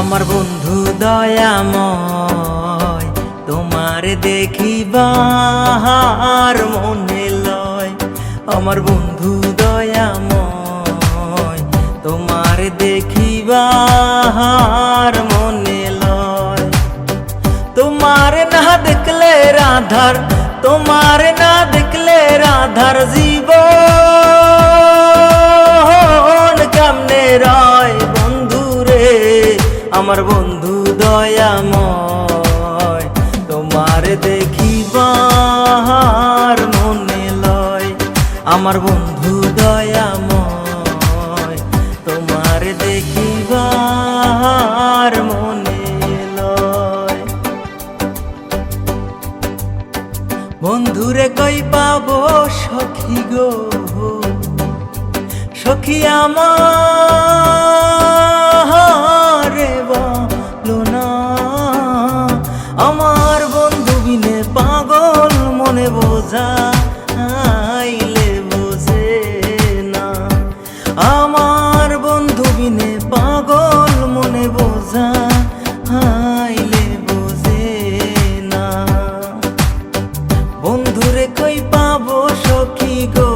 আমার বন্ধু দয়াময়, তোমার দেখিবার মনে লয়। আমার বন্ধু দয়াময়, তোমার দেখিবার মনে লয়। তোমার না দেখলে রাধার, তোমার আমার বন্ধু দয়াময়, তোমার দেখিবার মনে লয়। আমার বন্ধু দয়াময়, তোমার দেখিবার মনে লয়। বন্ধুরে কই পাবো সখী গো? সখী আমার মজা আইলে বোঝে না। আমার বন্ধু বিনে পাগল মনে বোঝা আইলে বোঝে না। বন্ধুরে কই পাবো সখী গো?